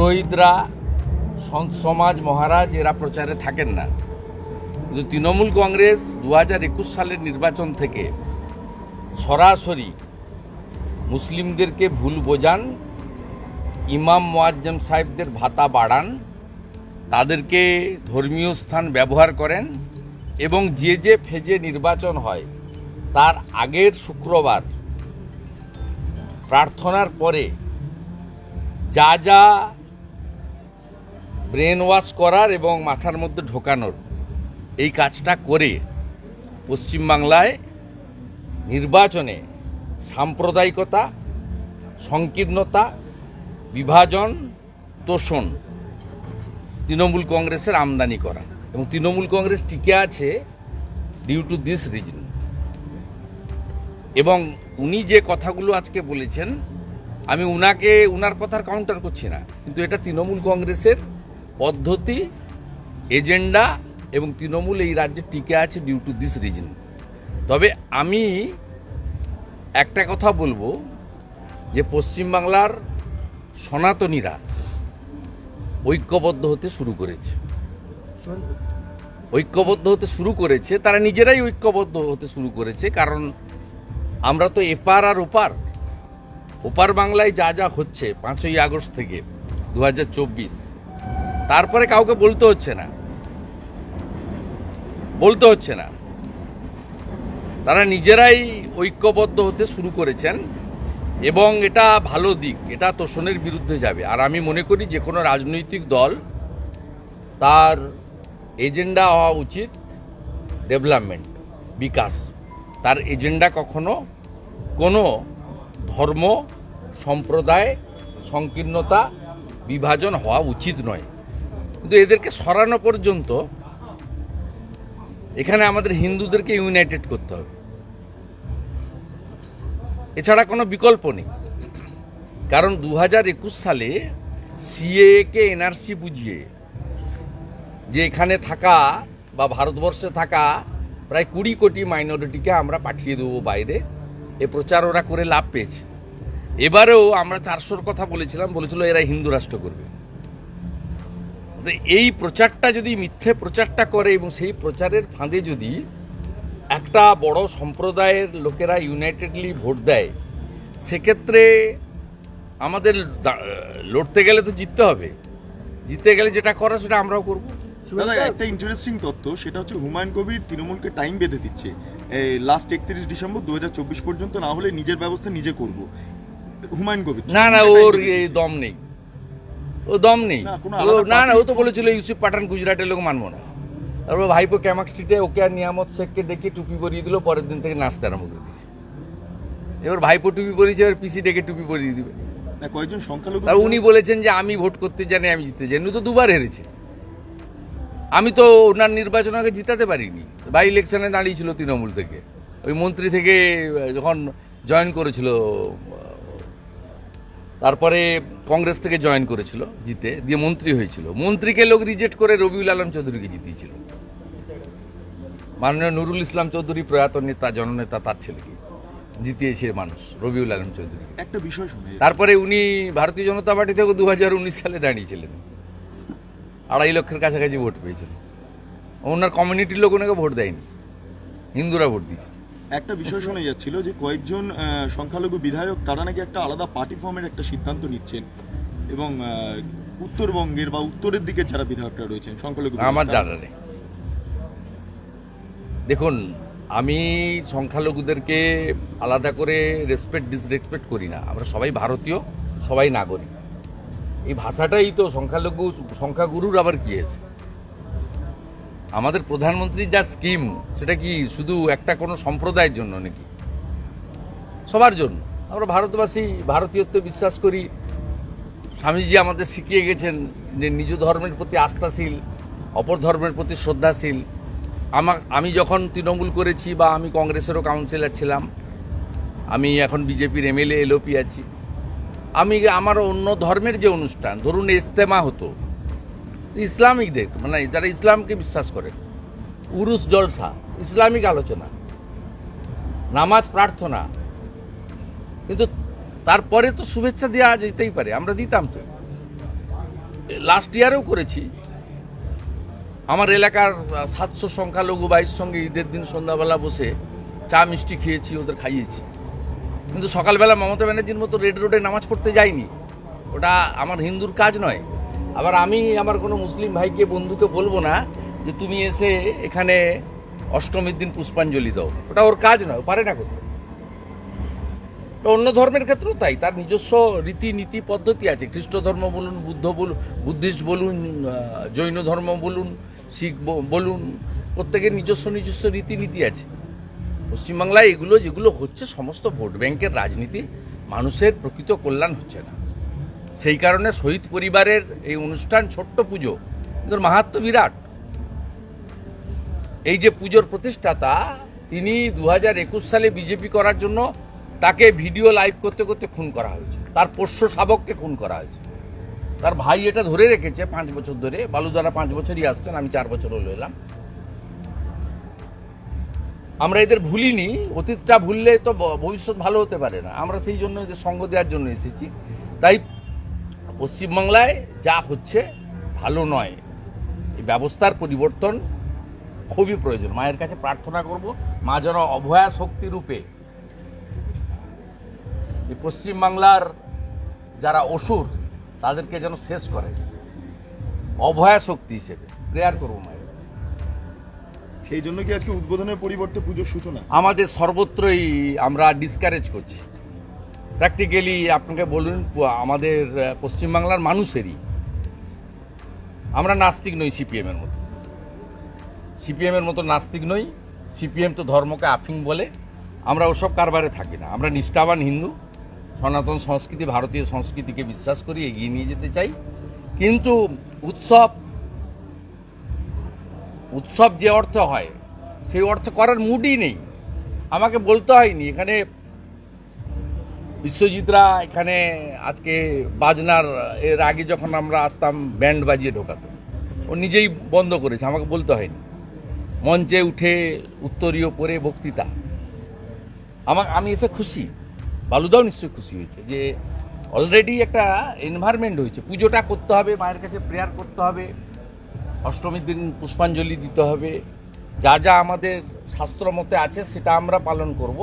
পুরোহিতরা সন্ত সমাজ মহারাজ এরা প্রচারে থাকেন না। কিন্তু তৃণমূল কংগ্রেস দু হাজার একুশ সালের নির্বাচন থেকে সরাসরি মুসলিমদেরকে ভুল বোঝান, ইমাম মোয়াজ্জম সাহেবদের ভাতা বাড়ান, তাদেরকে ধর্মীয় স্থান ব্যবহার করেন এবং যে যে ফেজে নির্বাচন হয়, তার আগের শুক্রবার প্রার্থনার পরে যা যা ব্রেন ওয়াশ করার এবং মাথার মধ্যে ঢোকানোর এই কাজটা করে পশ্চিমবাংলায় নির্বাচনে সাম্প্রদায়িকতা, সংকীর্ণতা, বিভাজন, তোষণ তৃণমূল কংগ্রেসের আমদানি করা এবং তৃণমূল কংগ্রেস টিকে আছে ডিউ টু দিস রিজন এবং উনি যে কথাগুলো আজকে বলেছেন, আমি উনাকে, উনার কথার কাউন্টার করছি না, কিন্তু এটা তৃণমূল কংগ্রেসের পদ্ধতি, এজেন্ডা এবং তৃণমূল এই রাজ্যে টিকে আছে ডিউ টু দিস রিজন তবে আমি একটা কথা বলব, যে পশ্চিমবাংলার সনাতনীরা ঐক্যবদ্ধ হতে শুরু করেছে। ঐক্যবদ্ধ হতে শুরু করেছে, তারা নিজেরাই ঐক্যবদ্ধ হতে শুরু করেছে, কারণ আমরা তো এপার আর ওপার ওপার বাংলায় যা যা হচ্ছে, পাঁচই আগস্ট থেকে দু হাজার চব্বিশ তারপরে কাউকে বলতে হচ্ছে না। বলতে হচ্ছে না। তারা নিজেরাই ঐক্যবদ্ধ হতে শুরু করেছেন এবং এটা ভালো দিক, এটা তোষণের বিরুদ্ধে যাবে। আর আমি মনে করি যে কোনো রাজনৈতিক দল তার এজেন্ডা হওয়া উচিত ডেভেলপমেন্ট, বিকাশ। তার এজেন্ডা কখনো কোনো ধর্ম, সম্প্রদায়, সংকীর্ণতা, বিভাজন হওয়া উচিত নয়। কিন্তু এদেরকে সরানো পর্যন্ত এখানে আমাদের হিন্দুদেরকে ইউনাইটেড করতে হবে। এছাড়া কোনো বিকল্প নেই। কারণ দু হাজার একুশ সালে সিএকে এনআরসি বুঝিয়ে যে এখানে থাকা বা ভারতবর্ষে থাকা প্রায় কুড়ি কোটি মাইনরিটিকে আমরা পাঠিয়ে দেবো বাইরে। এ প্রচার ওরা করে লাভ পেয়েছে। এবারেও আমরা চারশোর কথা বলেছিলাম, বলেছিল এরা হিন্দু রাষ্ট্র করবে। এই প্রচারটা যদি মিথ্যে প্রচারটা করে এবং সেই প্রচারের ফাঁদে যদি একটা বড় সম্প্রদায়ের লোকেরা ইউনাইটেডলি ভোট দেয় সেক্ষেত্রে আমাদের লড়তে গেলে তো জিততে হবে। জিততে গেলে যেটা করা সেটা আমরাও করব। দাদা একটা ইন্টারেস্টিং তথ্য সেটা হচ্ছে হুমায়ুন কবির তৃণমূলকে টাইম বেঁধে দিচ্ছে। লাস্ট একত্রিশ ডিসেম্বর দু হাজার চব্বিশ পর্যন্ত না হলে নিজের ব্যবস্থা নিজে করব। হুমায়ুন কবির না না ওর দম নেই। ও দম নেই। না, ও না না ও তো বলেছিল ইউসুফ পাঠান গুজরাটের লোক মানবো না। তারপর ভাইপো ক্যামাক স্ট্রিটে ওকে আর নিয়ামত শেখকে ডেকে টুপি পরিয়ে দিল পরের দিন থেকে নাচতে আরম্ভ করে দিয়েছে। এবার ভাইপো টুপি পরিয়েছে এবার পিসি ডেকে টুপি পরিয়ে দিবে। কয়েকজন সংখ্যালঘু আর উনি বলেছেন যে আমি ভোট করতে জানি আমি জিততে জানি। উনি তো দুবার হেরেছে। আমি তো ওনার নির্বাচন আগে জিতাতে পারিনি। বাই ইলেকশনে দাঁড়িয়েছিল তৃণমূল থেকে। ওই মন্ত্রী থেকে যখন জয়েন করেছিল তারপরে কংগ্রেস থেকে জয়েন করেছিল জিতে দিয়ে মন্ত্রী হয়েছিল। মন্ত্রীকে লোক রিজেক্ট করে রবিউল আলম চৌধুরীকে জিতিয়েছিল। মাননীয় নুরুল ইসলাম চৌধুরী প্রয়াত নেতা জননেতা তার ছেলেকে জিতিয়েছে মানুষ রবিউল আলম চৌধুরী। একটা বিষয় শুনে তারপরে উনি ভারতীয় জনতা পার্টি থেকে দু হাজার উনিশ সালে দাঁড়িয়েছিলেন আড়াই লক্ষের কাছাকাছি ভোট পেয়েছেন। ওনার কমিউনিটির লোক ওনাকে ভোট দেয়নি। হিন্দুরা ভোট দিয়েছে একটা বিষয় শোনা যাচ্ছিল যে কয়েকজন সংখ্যালঘু বিধায়ক তারা নাকি একটা আলাদা পার্টি ফর্মের একটা সিদ্ধান্ত নিচ্ছেন এবং উত্তরবঙ্গের বা উত্তরের দিকে যারা বিধায়করা রয়েছেন, সংখ্যালঘু আমার জানা নেই। দেখুন, আমি সংখ্যালঘুদেরকে আলাদা করে রেসপেক্ট ডিসরেসপেক্ট করি না। আমরা সবাই ভারতীয়, সবাই নাগরিক। এই ভাষাটাই তো সংখ্যালঘু, সংখ্যাগুরুর আবার কি আছে? আমাদের প্রধানমন্ত্রীর যা স্কিম, সেটা কি শুধু একটা কোনো সম্প্রদায়ের জন্য নাকি? সবার জন্য। আমরা ভারতবাসী, ভারতীয়ত্বে বিশ্বাস করি। স্বামীজি আমাদের শিখিয়ে গেছেন যে নিজ ধর্মের প্রতি আস্থাশীল, অপর ধর্মের প্রতি শ্রদ্ধাশীল। আমার আমি যখন তৃণমূল করেছি বা আমি কংগ্রেসেরও কাউন্সিলর ছিলাম, আমি এখন বিজেপির এমএলএ, এলওপি আছি। আমি আমার অন্য ধর্মের যে অনুষ্ঠান, ধরুন ইস্তেমা হতো ইসলামিকদের মানে যারা ইসলামকে বিশ্বাস করে, উরুস জলসা, ইসলামিক আলোচনা, নামাজ প্রার্থনা, কিন্তু তারপরে তো শুভেচ্ছা দেওয়া যেতেই পারে, আমরা দিতাম তো। লাস্ট ইয়ারেও করেছি। আমার এলাকার সাতশো সংখ্যালঘু বাইশ সঙ্গে ঈদের দিন সন্ধ্যাবেলা বসে চা মিষ্টি খেয়েছি, ওদের খাইয়েছি। কিন্তু সকালবেলা মমতা ব্যানার্জির মতো রেড রোডে নামাজ পড়তে যাইনি। ওটা আমার হিন্দুর কাজ নয়। আবার আমি আমার কোনো মুসলিম ভাইকে, বন্ধুকে বলব না যে তুমি এসে এখানে অষ্টমীর দিন পুষ্পাঞ্জলি দাও। ওটা ওর কাজ নয় পারে না করতে। অন্য ধর্মের ক্ষেত্রেও তাই, তার নিজস্ব রীতিনীতি, পদ্ধতি আছে। খ্রিস্ট ধর্ম বলুন, বুদ্ধ বলুন, বুদ্ধিস্ট বলুন জৈন ধর্ম বলুন, শিখ বলুন, প্রত্যেকের নিজস্ব নিজস্ব রীতিনীতি আছে। পশ্চিমবাংলায় এগুলো, যেগুলো হচ্ছে সমস্ত ভোট ব্যাংকের রাজনীতি, মানুষের প্রকৃত কল্যাণ হচ্ছে না। সেই কারণে শহীদ পরিবারের এই অনুষ্ঠান, ছোট্ট পুজো কিন্তু মাহাত্ম বিরাট। এই যে পুজোর প্রতিষ্ঠাতা, তিনি দু হাজার একুশ সালে বিজেপি করার জন্য তাকে ভিডিও লাইভ করতে করতে খুন করা হয়েছে। তার পোষ্য শাবককে খুন করা হয়েছে। তার ভাই এটা ধরে রেখেছে পাঁচ বছর ধরে। বালুদারা পাঁচ বছরই আসছেন, আমি চার বছর হলো এলাম। আমরা এদের ভুলিনি, অতীতটা ভুললে তো ভবিষ্যৎ ভালো হতে পারে না। আমরা সেই জন্য এদের সঙ্গ দেওয়ার জন্য এসেছি। তাই পশ্চিমবাংলায় যা হচ্ছে ভালো নয়। এই ব্যবস্থার পরিবর্তন খুবই প্রয়োজন। মায়ের কাছে প্রার্থনা করব মা যেন অভয়া শক্তি রূপে এই পশ্চিমবাংলার যারা অসুর তাদেরকে যেন শেষ করে। অভয়া শক্তি হিসেবে প্রেয়ার করব মায়ের। সেই জন্য কি আজকে উদ্বোধনের পরিবর্তে পুজোর সূচনা? আমাদের সর্বত্রই আমরা ডিসকারেজ করছি। প্র্যাকটিক্যালি আপনাকে বলুন আমাদের পশ্চিমবাংলার মানুষেরই। আমরা নাস্তিক নই সিপিএমের মতো। সিপিএমের মতো নাস্তিক নই। সিপিএম তো ধর্মকে আফিং বলে। আমরা ওসব কারবারে থাকি না। আমরা নিষ্ঠাবান হিন্দু। সনাতন সংস্কৃতি, ভারতীয় সংস্কৃতিকে বিশ্বাস করি, এগিয়ে নিয়ে যেতে চাই। কিন্তু উৎসব উৎসব যে অর্থ হয়, সেই অর্থ করার মুডই নেই। আমাকে বলতে হয়নি। এখানে বিশ্বজিৎরা এখানে আজকে বাজনার, এর আগে যখন আমরা আসতাম, ব্যান্ড বাজিয়ে ঢোকাতো। ও নিজেই বন্ধ করেছে, আমাকে বলতে হয়নি। মঞ্চে উঠে উত্তরীয় পরে বক্তৃতা। আমার, আমি এসে খুশি। বালুদাও নিশ্চয়ই খুশি হয়েছে যে অলরেডি একটা এনভায়রনমেন্ট হয়েছে। পুজোটা করতে হবে, মায়ের কাছে প্রেয়ার করতে হবে, অষ্টমীর দিন পুষ্পাঞ্জলি দিতে হবে। যা যা আমাদের শাস্ত্র মতে আছে, সেটা আমরা পালন করব।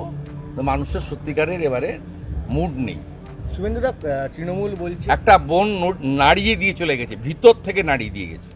মানুষের সত্যিকারের এবারে মুড নেই। শুভেন্দুদা তৃণমূল বলছে একটা বোন নাড়িয়ে দিয়ে চলে গেছে ভিতর থেকে নাড়িয়ে দিয়ে গেছে।